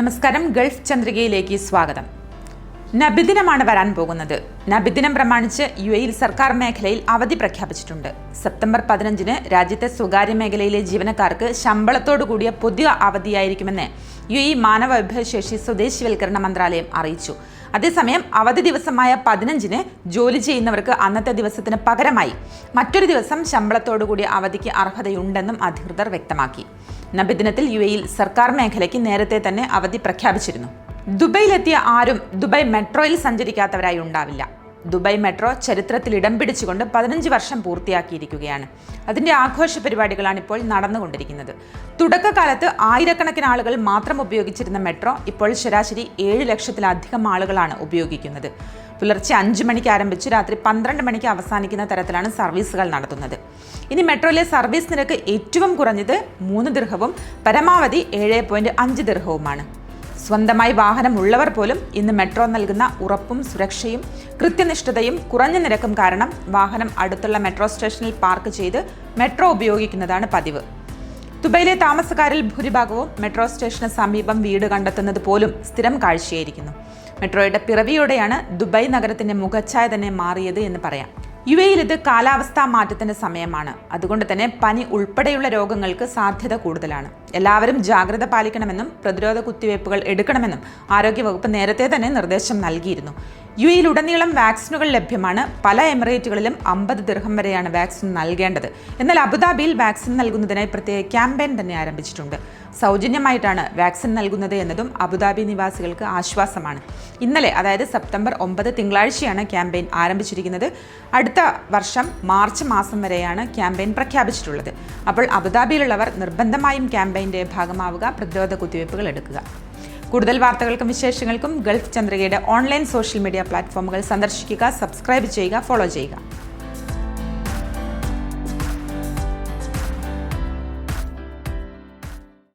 നമസ്കാരം ഗൾഫ് ചന്ദ്രികയിലേക്ക് സ്വാഗതം. നബിദിനമാണ് വരാൻ പോകുന്നത്. നബിദിനം പ്രമാണിച്ച് യു എയിൽ സർക്കാർ മേഖലയിൽ അവധി പ്രഖ്യാപിച്ചിട്ടുണ്ട്. സെപ്റ്റംബർ പതിനഞ്ചിന് രാജ്യത്തെ സ്വകാര്യ മേഖലയിലെ ജീവനക്കാർക്ക് ശമ്പളത്തോടു കൂടിയ പുതിയ അവധിയായിരിക്കുമെന്ന് യു എ മാനവ വിഭവശേഷി സ്വദേശിവൽക്കരണ മന്ത്രാലയം അറിയിച്ചു. അതേസമയം അവധി ദിവസമായ പതിനഞ്ചിന് ജോലി ചെയ്യുന്നവർക്ക് അന്നത്തെ ദിവസത്തിന് പകരമായി മറ്റൊരു ദിവസം ശമ്പളത്തോടു കൂടിയ അവധിക്ക് അർഹതയുണ്ടെന്നും അധികൃതർ വ്യക്തമാക്കി. നബിദിനത്തിൽ യു എയിൽ സർക്കാർ മേഖലയ്ക്ക് നേരത്തെ തന്നെ അവധി പ്രഖ്യാപിച്ചിരുന്നു. ദുബൈയിലെത്തിയ ആരും ദുബായ് മെട്രോയിൽ സഞ്ചരിക്കാത്തവരായി ഉണ്ടാവില്ല. ദുബായ് മെട്രോ ചരിത്രത്തിൽ ഇടം പിടിച്ചുകൊണ്ട് പതിനഞ്ച് വർഷം പൂർത്തിയാക്കിയിരിക്കുകയാണ്. അതിന്റെ ആഘോഷ പരിപാടികളാണ് ഇപ്പോൾ നടന്നുകൊണ്ടിരിക്കുന്നത്. തുടക്കകാലത്ത് ആയിരക്കണക്കിന് ആളുകൾ മാത്രം ഉപയോഗിച്ചിരുന്ന മെട്രോ ഇപ്പോൾ ശരാശരി ഏഴ് ലക്ഷത്തിലധികം ആളുകളാണ് ഉപയോഗിക്കുന്നത്. പുലർച്ചെ അഞ്ച് മണിക്ക് ആരംഭിച്ച് രാത്രി പന്ത്രണ്ട് മണിക്ക് അവസാനിക്കുന്ന തരത്തിലാണ് സർവീസുകൾ നടത്തുന്നത്. ഇനി മെട്രോയിലെ സർവീസ് നിരക്ക് ഏറ്റവും കുറഞ്ഞത് മൂന്ന് ദീർഘവും പരമാവധി ഏഴ് പോയിന്റ് അഞ്ച് ദീർഘവുമാണ്. സ്വന്തമായി വാഹനമുള്ളവർ പോലും ഇന്ന് മെട്രോ നൽകുന്ന ഉറപ്പും സുരക്ഷയും കൃത്യനിഷ്ഠതയും കുറഞ്ഞ നിരക്കും കാരണം വാഹനം അടുത്തുള്ള മെട്രോ സ്റ്റേഷനിൽ പാർക്ക് ചെയ്ത് മെട്രോ ഉപയോഗിക്കുന്നതാണ് പതിവ്. ദുബൈയിലെ താമസക്കാരിൽ ഭൂരിഭാഗവും മെട്രോ സ്റ്റേഷന് സമീപം വീട് കണ്ടെത്തുന്നത് പോലും സ്ഥിരം കാഴ്ചയായിരിക്കുന്നു. മെട്രോയുടെ പിറവിയോടെയാണ് ദുബായ് നഗരത്തിന്റെ മുഖച്ഛായ തന്നെ മാറിയത് എന്ന് പറയാം. യു എയിൽ ഇത് കാലാവസ്ഥാ മാറ്റത്തിന്റെ സമയമാണ്. അതുകൊണ്ട് തന്നെ പനി ഉൾപ്പെടെയുള്ള രോഗങ്ങൾക്ക് സാധ്യത കൂടുതലാണ്. എല്ലാവരും ജാഗ്രത പാലിക്കണമെന്നും പ്രതിരോധ കുത്തിവയ്പ്പുകൾ എടുക്കണമെന്നും ആരോഗ്യവകുപ്പ് നേരത്തെ തന്നെ നിർദ്ദേശം നൽകിയിരുന്നു. യു എയിലുടനീളം വാക്സിനുകൾ ലഭ്യമാണ്. പല എമിറേറ്റുകളിലും അമ്പത് ദീർഘം വരെയാണ് വാക്സിൻ നൽകേണ്ടത്. എന്നാൽ അബുദാബിയിൽ വാക്സിൻ നൽകുന്നതിനായി പ്രത്യേക ക്യാമ്പയിൻ തന്നെ ആരംഭിച്ചിട്ടുണ്ട്. സൗജന്യമായിട്ടാണ് വാക്സിൻ നൽകുന്നത് എന്നതും അബുദാബി നിവാസികൾക്ക് ആശ്വാസമാണ്. ഇന്നലെ അതായത് സെപ്റ്റംബർ ഒമ്പത് തിങ്കളാഴ്ചയാണ് ക്യാമ്പയിൻ ആരംഭിച്ചിരിക്കുന്നത്. അടുത്ത വർഷം മാർച്ച് മാസം വരെയാണ് ക്യാമ്പയിൻ പ്രഖ്യാപിച്ചിട്ടുള്ളത്. അപ്പോൾ അബുദാബിയിലുള്ളവർ നിർബന്ധമായും ക്യാമ്പയിന്റെ ഭാഗമാവുക പ്രതിരോധ കുത്തിവയ്പ്പുകൾ എടുക്കുക. കൂടുതൽ വാർത്തകൾക്കും വിശേഷങ്ങൾക്കും ഗൾഫ് ചന്ദ്രികയുടെ ഓൺലൈൻ സോഷ്യൽ മീഡിയ പ്ലാറ്റ്ഫോമുകൾ സന്ദർശിക്കുക സബ്സ്ക്രൈബ് ചെയ്യുക ഫോളോ ചെയ്യുക.